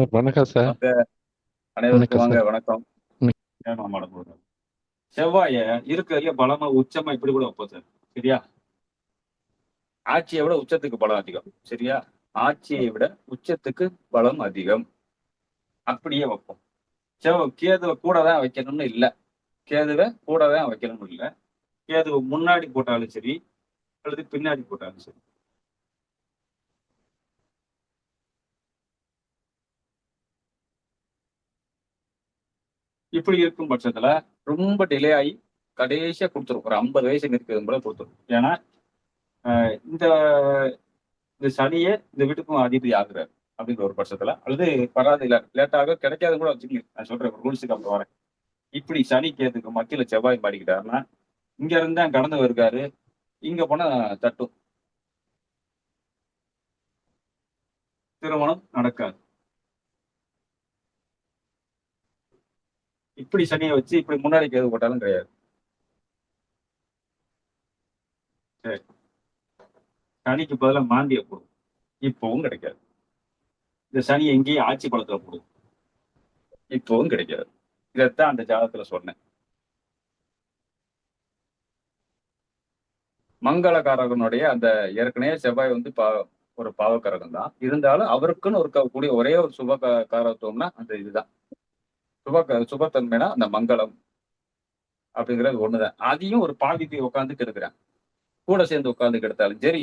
Sir வணக்கம் sir. அனைவருக்கும் வணக்கம் வாங்க வணக்கம். செவ்வாய இருக்கிறதுல பலமா உச்சமா இப்படி கூட வைப்போம் சார். சரியா? ஆட்சியை விட உச்சத்துக்கு பலம் அதிகம். சரியா? ஆட்சியை விட உச்சத்துக்கு பலம் அதிகம். அப்படியே வைப்போம். செவ் கேதுவை கூட தான் வைக்கணும்னு இல்லை. கேதுவை கூட தான் வைக்கணும்னு இல்லை. கேதுவை முன்னாடி போட்டாலும் சரி அல்லது பின்னாடி போட்டாலும் சரி. இப்படி இருக்கும் பட்சத்துல ரொம்ப டிலே ஆகி கடைசியா கொடுத்துரும். ஒரு ஐம்பது வயசு இருக்கிறது போல கொடுத்துரும். ஏன்னா ஆஹ் இந்த இந்த சனியே இந்த வீட்டுக்கும் அதிபதி ஆகுறாரு அப்படிங்கிற ஒரு பட்சத்துல. அல்லது வராது இல்லை லேட்டாக கிடைக்காது கூட வச்சுக்கோங்க. நான் சொல்றேன் ரூல்ஸுக்கு அப்புறம் வரேன். இப்படி சனி கேதுக்கு மத்தியில செவ்வாய் மாடிக்கிட்டாருன்னா இங்க இருந்தா கடந்து வருகாரு. இங்க போனா தட்டும். திருமணம் நடக்காது. இப்படி சனியை வச்சு இப்படி முன்னாடி கேது போட்டாலும் கிடையாது. சரி. சனிக்கு பதிலா மாந்திய போடும் இப்பவும் கிடைக்காது. இந்த சனி எங்கேயும் ஆட்சி பழத்துல போடும். இப்பவும் கிடைக்காது. இதைத்தான் அந்த ஜாதகத்துல சொன்னேன். மங்களகாரகனுடைய அந்த ஏற்கனவே செவ்வாய் வந்து பா ஒரு பாவக்காரகம் தான் இருந்தாலும் அவருக்குன்னு ஒரு கூடிய ஒரே ஒரு சுப காரத்துவம்னா அந்த இதுதான். சுப சுபத்தன்மைனா அந்த மங்களம் அப்படிங்கிறது ஒண்ணுதான். அதையும் ஒரு பாவிக்கு உட்காந்து கெடுக்கிறேன். கூட சேர்ந்து உட்காந்து கெடுத்தாலும் சரி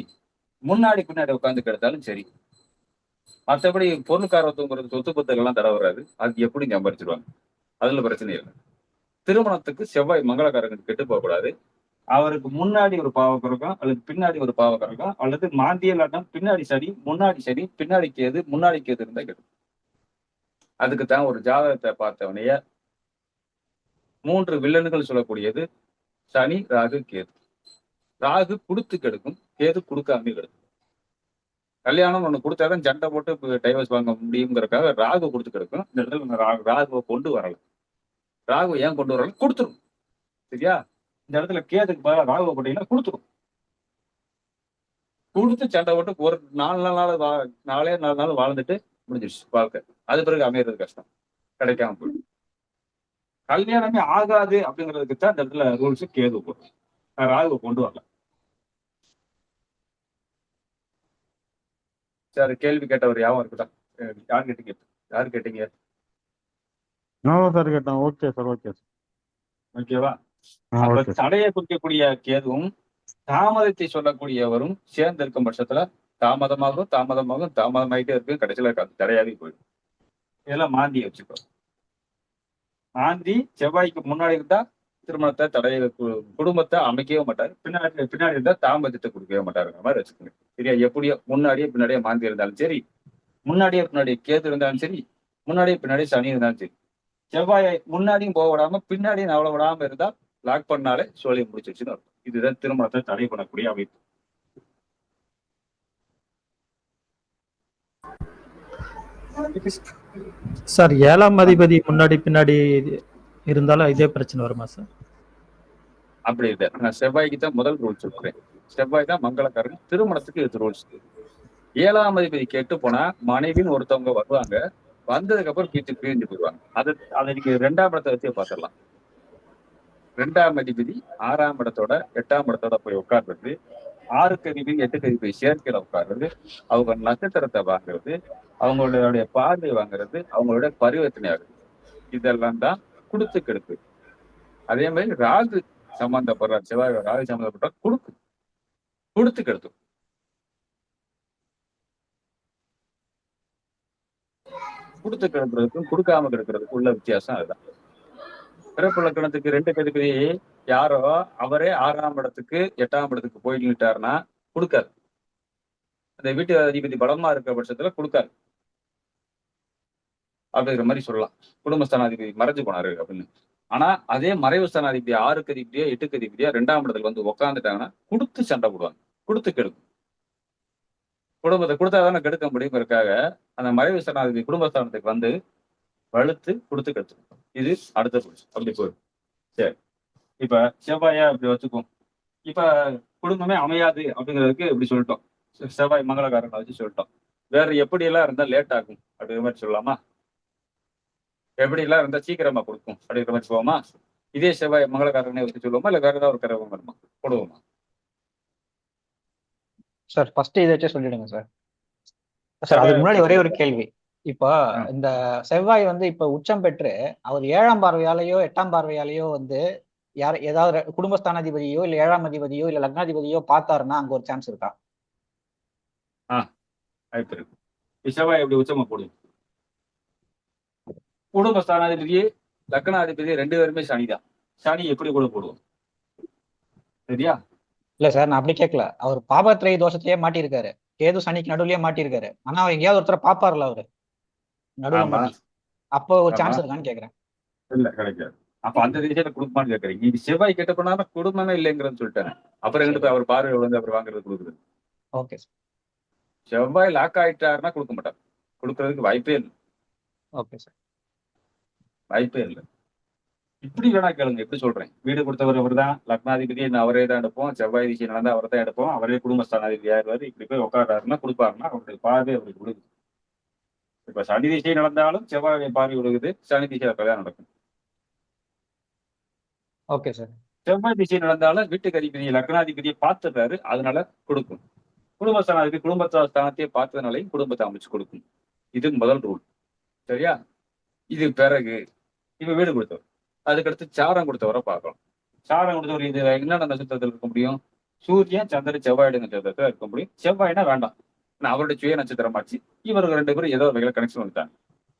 முன்னாடி பின்னாடி உட்காந்து கெடுத்தாலும் சரி. மற்றபடி பொருளுக்காரத்துவங்கிறது சொத்து பத்துக்கள்லாம் எல்லாம் வராது. அது எப்படி சம்பாரிச்சிருவாங்க? அதுல பிரச்சனை இல்லை. திருமணத்துக்கு செவ்வாய் மங்களக்காரங்க கெட்டு போகக்கூடாது அவருக்கு முன்னாடி ஒரு பாவக்கரகம் அல்லது பின்னாடி ஒரு பாவக்கரகம் அல்லது மாந்தியலாட்டம் பின்னாடி சரி முன்னாடி சரி பின்னாடி கேது முன்னாடி கேது இருந்தா கெடும். அதுக்கு தான் ஒரு ஜாதகத்தை பார்த்தவனைய மூன்று வில்லன்கள் சொல்லக்கூடியது சனி ராகு கேது. ராகு கொடுத்து கெடுக்கும் கேது கொடுக்காம கெடுக்கும். கல்யாணம் ஒண்ணு கொடுத்தாதான் சண்டை போட்டு டைவர்ஸ் வாங்க முடியுங்கிறதுக்காக ராகு கொடுத்து கெடுக்கும். இந்த இடத்துல ரா- ராகுவை கொண்டு வரல. ராகு ஏன் கொண்டு வரல? கொடுத்துரும். சரியா? இந்த இடத்துல கேதுக்கு பதிலாக ராகுவை போட்டீங்கன்னா கொடுத்துரும். கொடுத்து சண்டை போட்டு ஒரு நாலு நாள் நாள் வா- நாலு நாள் வாழ்ந்துட்டு முடிஞ்சிருச்சு. வாழ்க்கை. அது பிறகு அமையறது கஷ்டம். கிடைக்காம போயிடும். கல்யாணமே ஆகாது அப்படிங்கிறதுக்கு தான் இந்த இடத்துல ரூல்ஸ் கேது போடும் ராகுவை கொண்டு வரல. சரி கேள்வி கேட்டவர் யாவும் அஹ் யார் கேட்டீங்க? யார் கேட்டீங்க? நான் சார் கேட்டேன். Okay sir okay sir. ஓகேவா தடையை குறிக்கக்கூடிய கேதுவும் தாமதத்தை சொல்லக்கூடியவரும் சேர்ந்து இருக்கும் பட்சத்துல தாமதமாகும் தாமதமாகும் தாமதமாயிட்டே இருக்கும் கடைசியில் அது தடையாவே போயிடும். இதெல்லாம் மாந்தி வச்சுக்கோ. மாந்தி செவ்வாய்க்கு முன்னாடி இருந்தா திருமணத்தை தடைய கு- குடும்பத்தை அமைக்கவே மாட்டாரு. பின்னாடி பின்னாடி இருந்தா தாமதத்தை கொடுக்கவே மாட்டாருங்கிற மாதிரி வச்சுக்கோங்க. சரியா? எப்படியோ முன்னாடியே பின்னாடியே மாந்தி இருந்தாலும் சரி முன்னாடியே பின்னாடியே கேது இருந்தாலும் சரி முன்னாடியே பின்னாடியே சனி இருந்தாலும் சரி செவ்வாயை முன்னாடியும் போக விடாம பின்னாடியும் நவள விடாம இருந்தா லாக் பண்ணாலே சோழியை முடிச்சிருச்சுன்னு இருக்கும் இதுதான் திருமணத்தை தடை பண்ணக்கூடிய அமைப்பு. சார் ஏழாம் அதிபதி முன்னாடி பின்னாடி இருந்தாலும் இதே பிரச்சனை வருமா சார்? அப்படி இல்லை. நான் செவ்வாய்க்கு தான் முதல் ரூல்ஸ் சொல்றேன். செவ்வாய் தான் மங்களக்காரன். திருமணத்துக்கு இது ரூல்ஸ் ஏழாம் அதிபதி கேட்டு போனா மனைவின்னு ஒருத்தவங்க வருவாங்க. வந்ததுக்கு அப்புறம் பிரிச்சு பிரிஞ்சு போயிடுவாங்க. அது அதை நீங்க ரெண்டாம் இடத்தை வச்சே பார்த்துடலாம். ரெண்டாம் அதிபதி ஆறாம் இடத்தோட எட்டாம் இடத்தோட போய் உட்கார்றது. ஆறு கருவி எட்டு கருவி சேர்க்கையில உட்கார்றது அவங்க நட்சத்திரத்தை வாங்குறது அவங்களுடைய பார்வை வாங்குறது அவங்களுடைய பரிவர்த்தனை ஆகுது இதெல்லாம் தான் கொடுத்து கெடுப்பு. அதே மாதிரி ராகு சம்பந்தப்படுற செவ்வாய் ராகு சம்பந்தப்பட்ட கொடுக்கு. கொடுத்து கெடுத்து. கொடுத்து கெடுக்கிறதுக்கும் கொடுக்காம கெடுக்கிறதுக்கும் உள்ள வித்தியாசம் அதுதான். பிறப்பு லக்கணத்துக்கு ரெண்டு கதிபதி யாரோ அவரே ஆறாம் இடத்துக்கு எட்டாம் இடத்துக்கு போய் கொடுக்காரு அந்த வீட்டு அதிபதி பலமா இருக்கிற பட்சத்துல கொடுக்காரு அப்படிங்கிற மாதிரி சொல்லலாம். குடும்பஸ்தானாதிபதி மறைஞ்சு போனாரு அப்படின்னு. ஆனா அதே மறைவு ஸ்தானாதிபதி ஆறுக்கு அதிபதியா எட்டுக்கு அதிபதியா ரெண்டாம் இடத்துல வந்து உக்காந்துட்டாங்கன்னா கொடுத்து சண்டை போடுவாங்க. கொடுத்து கெடுக்கும். குடும்பத்தை கொடுத்தா தானே கெடுக்க முடியுங்கிறதுக்காக அந்த மறைவு ஸ்தானாதிபதி குடும்பஸ்தானத்துக்கு வந்து வலுத்து கொடுத்து கெடுத்துரும் இது அடுத்த புரிச்சு அப்படி போயிடும் சரி. இப்ப செவ்வாயா இப்படி வச்சுக்குவோம் இப்ப குடும்பமே அமையாது அப்படிங்கிறதுக்கு இப்படி சொல்லிட்டோம். செவ்வாய் மங்களகாரனை வச்சு சொல்லிட்டோம். வேற எப்படி எல்லாம் இருந்தா லேட் ஆகும்? அப்படிங்கிற மாதிரி சொல்லலாமா? எப்படி எல்லாம் இருந்தா சீக்கிரமா கொடுக்கும்? அப்படிங்கிற மாதிரி சொல்லுவோமா? இதே செவ்வாய் மங்களக்காரனே வச்சு சொல்லுவோமா? இல்ல வேற ஏதாவது ஒரு கிரகம் வருமா? போடுவோமா? சார் ஃபர்ஸ்ட் இதை வச்சே சொல்லிடுங்க சார். சார் அதுக்கு முன்னாடி ஒரே ஒரு கேள்வி. இப்போ. இந்த செவ்வாய் வந்து இப்ப உச்சம் பெற்று அவர் ஏழாம் பார்வையாலேயோ எட்டாம் பார்வையாலேயோ வந்து யார் ஏதாவது குடும்பஸ்தானாதிபதியோ இல்ல ஏழாம் அதிபதியோ இல்ல லக்னாதிபதியோ பார்த்தாருன்னா அங்க ஒரு சான்ஸ் இருக்கா? செவ்வாய் எப்படி உச்சமா போடுவோம் குடும்ப ஸ்தானாதிபதி லக்னாதிபதி ரெண்டு பேருமே சனிதான் சனி எப்படி கூட போடுவோம் சரியா? இல்ல சார் நான் அப்படி கேட்கல அவர் பாபத்திரை தோஷத்திலேயே மாட்டியிருக்காரு. கேது சனிக்கு நடுவுலயே மாட்டியிருக்காரு. ஆனா அவர் எங்கேயாவது ஒருத்தர பாப்பார்ல அவரு. நடுவுல அப்போ ஒரு. சான்ஸ் இருக்கான்னு கேக்குறேன். இல்ல கிடைக்காது. அப்ப அந்த திசையில குடும்பமான்னு கேட்கறீங்க இது செவ்வாய் கெட்ட பண்ணாம குடும்பமே இல்லைங்கிறன்னு சொல்லிட்டேன் அப்புறம் எங்கிட்டு போய் அவர் பார்வை வந்து அவர் வாங்குறது கொடுக்குறது ஓகே செவ்வாய் லாக் ஆயிட்டாருன்னா கொடுக்க மாட்டார். கொடுக்கறதுக்கு வாய்ப்பே இல்லை. ஓகே சார் வாய்ப்பே இல்லை. இப்படி வேணா கேளுங்க எப்படி சொல்றேன். வீடு கொடுத்தவர் அவர் தான் லக்னாதிபதி அவரே தான் எடுப்போம். செவ்வாய் திசை நடந்தா அவரை தான் எடுப்போம். அவரே குடும்பஸ்தானாதிபதி ஆயிடுவாரு. இப்படி போய் உட்காடுறாருன்னா கொடுப்பாருன்னா அவருடைய பார்வை அவருக்கு விழுகுது இப்ப சனி திசை நடந்தாலும் செவ்வாய் பார்வை விழுகுது சனி திசையில கல்யாணம் நடக்கும். Okay sir. செவ்வாய் திசை நடந்தாலும் வீட்டுக்கு அதிபதியை லக்னாதிபதியை பார்த்துட்டாரு அதனால கொடுக்கும். குடும்பஸ்தானாதிபதி குடும்பஸ்தானத்தையே பார்த்ததுனாலையும் குடும்பத்தை அமைச்சு கொடுக்கும். இது முதல் ரூல் சரியா? இது பிறகு. இப்ப வீடு கொடுத்தவர். அதுக்கடுத்து சாரம் கொடுத்தவரை பார்க்கலாம் சாரம் கொடுத்தவர் இது என்னென்ன நட்சத்திரத்தில் இருக்க முடியும்? சூரியன் சந்திரன் செவ்வாய் நட்சத்திரத்துல இருக்க முடியும். செவ்வாய்னா வேண்டாம். நான் அவருடைய சுய நட்சத்திரமாச்சு. இவருக்கு ரெண்டு பேரும் ஏதோ வகையில கனெக்ஷன் வந்துட்டாங்க.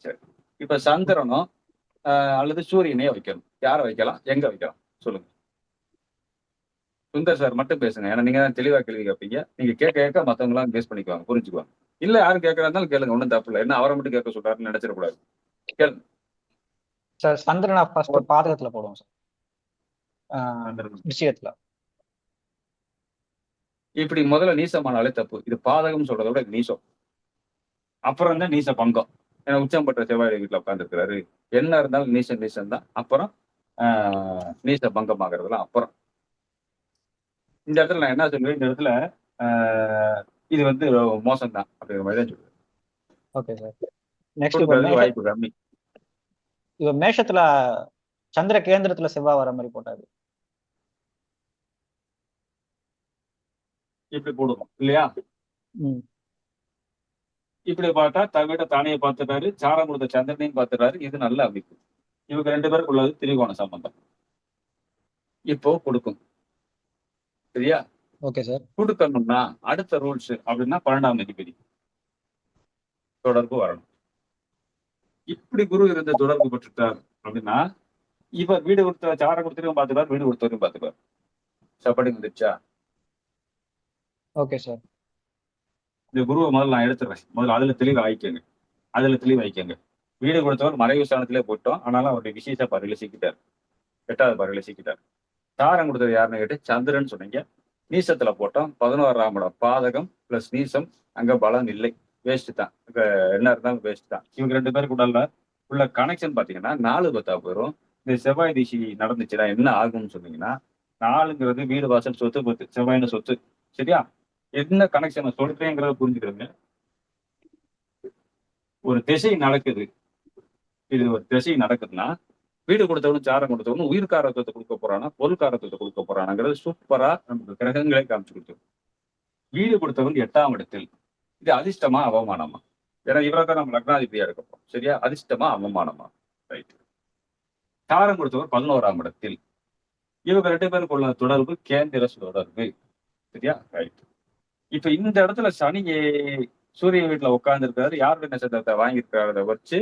சரி. இப்ப சந்திரனும் ஆஹ், அல்லது சூரியனையே வைக்கணும். யாரை வைக்கலாம்? எங்க வைக்கலாம்? சொல்லுங்க. சுந்தர் சார் மட்டும் பேசுங்க. ஏன்னா நீங்க தான் தெளிவா கேள்வி கேட்பீங்க. நீங்க கேட்க கேட்க மத்தவங்க எல்லாம் பேஸ் பண்ணிக்குவாங்க புரிஞ்சுக்குவாங்க. இல்ல யாரும் கேட்கறா இருந்தாலும் கேளுங்க. ஒன்றும் தப்பு இல்லை. என்ன அவரை மட்டும் கேட்க சொல்றாருன்னு நினைச்சிடக்கூடாது. கேளுங்க. சார் சந்திரனா ஃபர்ஸ்ட் பாதகத்துல போடுவோம் சார். சந்திரன். விஷயத்துல இப்படி முதல்ல நீசமானாலே தப்பு. இது பாதகம் சொல்றதை விட நீசம். அப்புறம் தான் நீச பங்கம். ஏன்னா உச்சம் பெற்ற செவ்வாய் வீட்டுல உட்காந்துருக்கிறாரு என்ன இருந்தாலும் நீசம் நீசம் தான். அப்புறம் ஆஹ், நீச பங்கம் ஆகுறதுலாம் அப்புறம். இந்த இடத்துல நான் என்ன சொல்லுவேன் இந்த இடத்துல ஆஹ், இது வந்து மோசம் தான் அப்படிங்கிற மாதிரி தான் சொல்லுவேன் ஓகே சார் நெக்ஸ்ட் வாய்ப்பு கம்மி. இப்போ மேஷத்துல சந்திர கேந்திரத்துல செவ்வாய் வர மாதிரி போட்டாரு. இப்படி போடுவோம் இல்லையா? இப்படி பார்த்தா தன் வீட்டை தானே பார்த்துட்டாரு சாரம் கொடுத்த சந்திரனையும் பார்த்துட்டாரு இது நல்ல அமைப்பு. இவங்க ரெண்டு பேருக்கு உள்ளது திரிகோண சம்பந்தம். இப்போ கொடுக்கும். சரியா? Okay sir. கொடுக்கணும்னா அடுத்த ரூல்ஸ் அப்படின்னா பன்னெண்டாம் அதிபதி. தொடர்பு வரணும். இப்படி குரு இருந்து தொடர்பு பெற்றுட்டார் அப்படின்னா இவர் வீடு கொடுத்த சாரம் கொடுத்தவரையும் பார்த்துப்பார் வீடு கொடுத்தவரையும் பார்த்துப்பார். சப்படி வந்துச்சா ஓகே சார் இந்த குருவை முதல்ல நான் எடுத்துறேன் முதல்ல அதுல தெளிவு ஆயிக்கங்க அதுல தெளிவு ஆயிக்கங்க வீடு கொடுத்தவர் மறைவு ஸ்தானத்திலே போட்டோம். ஆனாலும் அவருடைய விசேஷ பார்வையில சிக்கிட்டார். எட்டாவது பார்வையில சிக்கிட்டார். தாரம் கொடுத்தது யாருன்னு கேட்டு சந்திரன் சொன்னீங்க. நீசத்துல போட்டோம். பதினோராம் இடம். பாதகம் பிளஸ் நீசம். அங்க பலம் இல்லை. வேஸ்ட் தான். அங்க என்ன இருந்தாலும் வேஸ்ட் தான். இவங்க ரெண்டு பேருக்கு உடல்ல உள்ள கனெக்ஷன் பாத்தீங்கன்னா நாலு பத்தா போயிடும் இந்த செவ்வாய் திசி நடந்துச்சுன்னா என்ன ஆகும்னு சொன்னீங்கன்னா நாலுங்கிறது வீடு வாசல் சொத்து பத்து செவ்வாயின்னு சொத்து. சரியா? என்ன கனெக்ஷன் சொல்றேங்கிறத புரிஞ்சுக்கிறீங்க ஒரு திசை நடக்குது. இது ஒரு திசை நடக்குதுன்னா வீடு கொடுத்தவனும் சாரம் கொடுத்தவனும் உயிர் காரத்துவத்தை கொடுக்க போறானா பொருள் காரத்துவத்தை கொடுக்க போறானாங்கிறது சூப்பரா நமக்கு கிரகங்களே காமிச்சு கொடுத்தோம் வீடு கொடுத்தவன் எட்டாம் இடத்தில். இது அதிர்ஷ்டமா அவமானமா? ஏன்னா இவரை நம்ம லக்னாதிபதியா இருக்கப்போம் சரியா? அதிர்ஷ்டமா அவமானமா? ரைட் சாரம் கொடுத்தவர் பதினோராம் இடத்தில். இவங்க ரெண்டு பேருக்குள்ள தொடர்பு கேந்திர தொடர்பு. சரியா? ரைட் இப்ப இந்த இடத்துல சனி சூரிய வீட்டுல உட்கார்ந்துருக்காரு. யாருடைய நட்சத்திரத்தை வாங்கியிருக்காரத வச்சு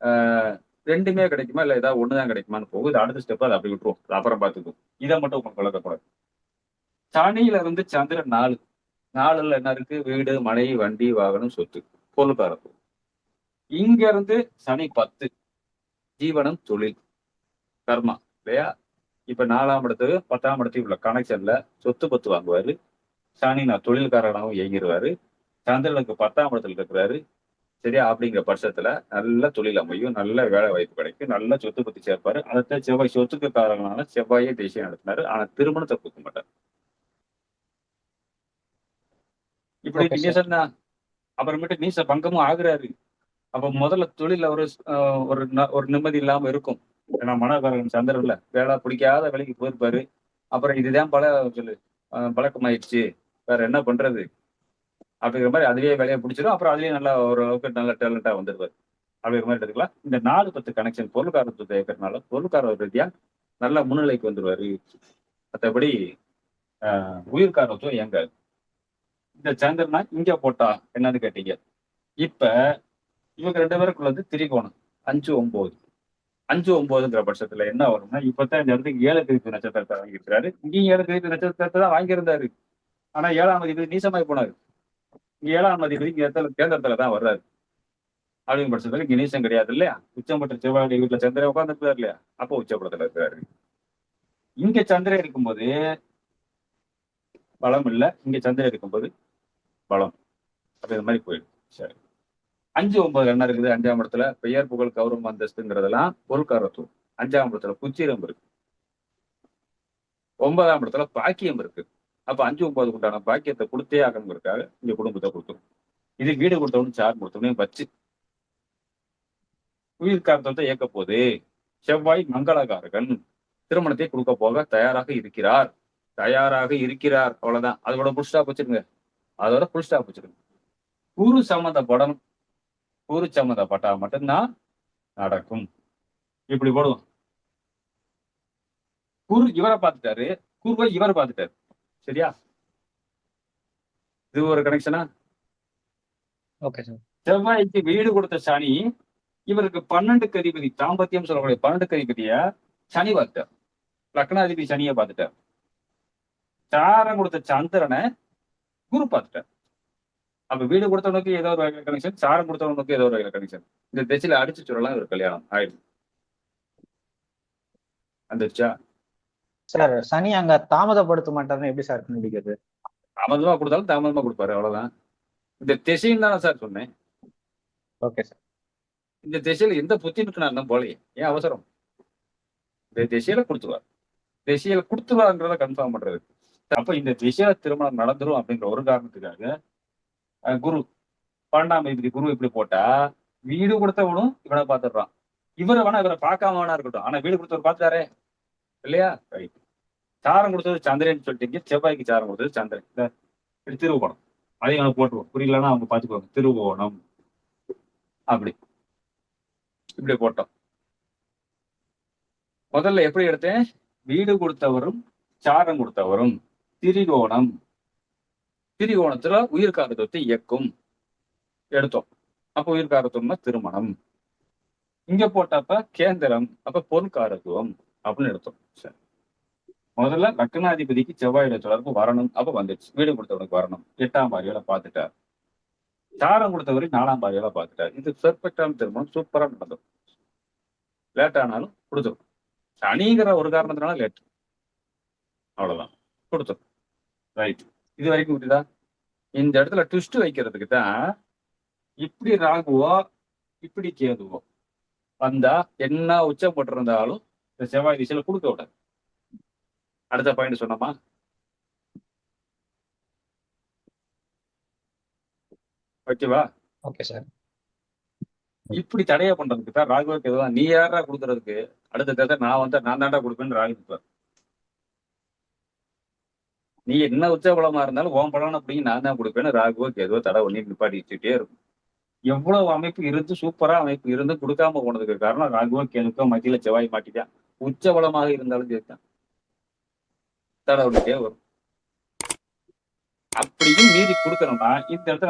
ஆஹ், ரெண்டுமே கிடைக்குமா? இல்ல ஏதாவது ஒண்ணுதான் கிடைக்குமான்னு போகுது அடுத்த ஸ்டெப் அதை அப்படி விட்டுருவோம். அது அப்புறம் பார்த்துக்குவோம். இதை மட்டும் உங்களுக்கு வளர்க்கக்கூடாது சனியில இருந்து சந்திரன் நாலு. நாலுல என்ன இருக்கு? வீடு மனை வண்டி வாகனம் சொத்து. பொருளாதாரத்து இங்க இருந்து சனி பத்து. ஜீவனம் தொழில். கர்மா. இல்லையா? இப்ப நாலாம் இடத்துக்கு பத்தாம் இடத்துக்கு உள்ள கனெக்ஷன்ல சொத்து பத்து வாங்குவாரு. சனி நான் தொழில்காரனாகவும் இயங்கிடுவாரு. சந்திரனுக்கு பத்தாம் இடத்துல இருக்கிறாரு. சரியா? அப்படிங்கிற பட்சத்துல நல்ல தொழில் அமையும். நல்ல வேலை வாய்ப்பு கிடைக்கும். நல்ல சொத்து பத்தி சேர்ப்பாரு. அடுத்த செவ்வாய் சொத்துக்கு காரணமான செவ்வாயே தேசியம் நடத்தினாரு. ஆனா திருமணத்தை கொடுக்க மாட்டார். இப்படி. நீசன் தான் அப்புறமேட்டு நீச பங்கமும் ஆகுறாரு. அப்ப முதல்ல தொழில ஒரு ஒரு ஒரு நிம்மதி இல்லாம இருக்கும். ஏன்னா மனோகரன் சந்திரன்ல வேலை பிடிக்காத வேலைக்கு போயிருப்பாரு. அப்புறம் இதுதான் பல சொல்லு பழக்கமாயிடுச்சு. வேற என்ன பண்றது? அப்படிங்கிற மாதிரி அதுலேயே வேலையை பிடிச்சிடும் அப்புறம் அதுலயே நல்லா ஓரளவுக்கு நல்ல டேலண்டா வந்துருவாரு அப்படிங்கிற மாதிரி எடுத்துக்கலாம். இந்த நாலு பத்து கனெக்ஷன் பொருளாதாரத்தை இருக்கிறதுனால பொருளாதார ரீதியா நல்ல முன்னிலைக்கு வந்துருவாரு மற்றபடி ஆஹ், உயிர்காரத்துவம் இயங்காது. இந்த சந்திரனா இங்க போட்டா என்னன்னு கேட்டீங்க. இப்ப இவங்க ரெண்டு பேருக்குள்ள வந்து திரிகோணம். அஞ்சு ஒன்பது. அஞ்சு ஒன்பதுங்கிற பட்சத்துல என்ன வரும்னா இப்பதான் இந்த இடத்துக்கு ஏழு திருப்பி நட்சத்திரத்தை வாங்கியிருக்கிறாரு. இங்கேயும் ஏழு திருப்பி நட்சத்திரத்தை தான் வாங்கியிருந்தாரு. ஆனா ஏழாம் மதிப்பு நீசமாய் போனாரு. இங்க ஏழாம் மதிப்பு இங்க இடத்துல கேந்திரத்துல தான் வர்றாரு. அப்படிங்கிற பட்சத்துல இங்க நீசம் கிடையாது இல்லையா? உச்சம் பெற்ற செவ்வாய் வீட்டுல சந்திரன் உட்காந்துருக்காரு இல்லையா? அப்போ உச்சபடத்துல இருக்கிறாரு. இங்க சந்திரன் இருக்கும்போது பலம் இல்ல. இங்க சந்திரன் இருக்கும்போது பலம். அப்ப இந்த மாதிரி போயிடும் சரி. அஞ்சு ஒன்பது என்ன இருக்குது அஞ்சாம் இடத்துல. பெயர் புகழ் கௌரவம் அந்தஸ்துங்கிறதெல்லாம் பொருட்காரத்துவம் அஞ்சாம் இடத்துல குச்சிரம் இருக்கு. ஒன்பதாம் இடத்துல பாக்கியம் இருக்கு. அப்ப அஞ்சு ஒன்பதுக்கு உண்டான பாக்கியத்தை கொடுத்தே ஆகணுங்கிறதுக்காக இங்க குடும்பத்தை கொடுத்துரும். இது வீடு கொடுத்தவனு சார் கொடுத்தவனையும் வச்சு. உயிர் காரணத்தை இயக்க போது செவ்வாய் மங்களகாரகன் திருமணத்தை கொடுக்க போக தயாராக இருக்கிறார். தயாராக இருக்கிறார். அவ்வளவுதான். அதோட புல் ஸ்டாப் வச்சிருங்க. அதோட புல் ஸ்டாப் வச்சிருங்க. குரு சம்மந்தப்படணும் குரு சம்மந்தப்பட்டா மட்டும்தான் நடக்கும். இப்படி போடுவோம். குரு இவரை பார்த்துட்டாரு. குருவை இவரை பார்த்துட்டாரு. சரியா? இது ஒரு கனெக்ஷனா ஓகே சார் செவ்வாய்க்கு வீடு கொடுத்த சனி இவருக்கு பன்னெண்டுக்கு அதிபதி தாம்பத்தியம் சொல்லக்கூடிய பன்னெண்டுக்கு அதிபதிய சனி பார்த்துட்டார். லக்னாதிபதி சனியை பார்த்துட்டார். சாரம் கொடுத்த சந்திரனை குரு பார்த்துட்டார். அப்ப வீடு கொடுத்தவனுக்கு ஏதோ ஒரு வகையில கனெக்ஷன் சாரம் கொடுத்தவனுக்கு ஏதோ ஒரு வகையில கனெக்ஷன் இந்த திசையில அடிச்சு சொல்லலாம் ஒரு கல்யாணம். ஆயிடும் வந்துருச்சா? சார் சனி அங்க தாமதப்படுத்த மாட்டாருன்னு எப்படி சார் கண்டுபிடிக்கிறது? தாமதமா கொடுத்தாலும் தாமதமா கொடுப்பாரு அவ்வளவுதான். இந்த திசைன்னு தானே சார் சொன்னேன். Okay sir. இந்த திசையில எந்த புத்தினுக்கு நான் இன்னும் போலையே ஏன் அவசரம்? இந்த திசையில கொடுத்துருவார். திசையில கொடுத்துருவாருன்றத கன்ஃபார்ம் பண்றது அப்ப இந்த திசையில திருமணம் நடந்துரும் அப்படின்ற ஒரு காரணத்துக்காக குரு. பன்னெண்டாம் இப்படி குரு இப்படி போட்டா வீடு கொடுத்தவனும் இவனை பார்த்துடுறான். இவரை வேணா இவரை பார்க்காம வேணா இருக்கட்டும். ஆனா வீடு கொடுத்தவர் பார்த்துட்டாரே. இல்லையா? ரைட் சாரம் கொடுத்தது சந்திரன் சொல்லிட்டீங்க. செவ்வாய்க்கு சாரம் கொடுத்தது சந்திரன். இந்த இது அதையும் அவனை போட்டுருவோம். புரியலன்னா அவங்க பார்த்துக்குவாங்க திருவோணம். அப்படி. இப்படி போட்டோம். முதல்ல எப்படி எடுத்தேன்? வீடு கொடுத்தவரும் சாரம் கொடுத்தவரும். திரிகோணம். திரிகோணத்துல உயிர்காரத்துவத்தை இயக்கும். எடுத்தோம். அப்ப உயிர்காரத்துவம்னா திருமணம். இங்க போட்டப்ப கேந்திரம் அப்ப பொருட்காரத்துவம் அப்படின்னு எடுத்தோம். சரி. முதல்ல லக்னாதிபதிக்கு செவ்வாயோட தொடர்பு வரணும். அப்ப வந்துடுச்சு வீடு கொடுத்தவனுக்கு வரணும். எட்டாம் பாரியோட பாத்துட்டார் சாரம் கொடுத்தவரை நாலாம் பாரியோட பாத்துட்டார் இது பெர்ஃபெக்டான திருமணம் சூப்பரா நடந்தோம் லேட் ஆனாலும் கொடுத்துரும். சனிங்கிற ஒரு காரணத்தினால லேட். அவ்வளவுதான். கொடுத்துரும். ரைட். இது வரைக்கும் புரியுதா இந்த இடத்துல ட்விஸ்ட் வைக்கிறதுக்கு தான் இப்படி ராகுவோ இப்படி கேதுவோ வந்தா என்ன உச்சம் போட்டிருந்தாலும் இந்த செவ்வாய் திசையில கொடுக்க விடாது. அடுத்த பாயிண்ட் சொன்னோமா? ஓகேவா ஓகே சார் இப்படி தடையா பண்றதுக்கு தான் ராகுவுக்கு எதுவும் நீ யாரா கொடுக்கறதுக்கு? அடுத்த தடவை நான் வந்து நான் தாண்டா கொடுப்பேன்னு ராகு நீ என்ன உச்ச பலமா இருந்தாலும் ஓம் பலன் அப்படிங்க நான் தான் கொடுப்பேன்னு ராகுவோ கேதுவோ தடை பண்ணி நிப்பாட்டி வச்சுட்டே இருக்கும். எவ்வளவு அமைப்பு இருந்து சூப்பரா அமைப்பு இருந்து கொடுக்காம போனதுக்கு காரணம் ராகுவோ கேதுக்கோ மத்தியில செவ்வாய் மாட்டிட்டான் உச்ச பலமாக இருந்தாலும் சேர்த்தான் தடை பண்ணிட்டே வரும். அப்படியும் மீறி கொடுக்கணும்னா இந்த இடத்துல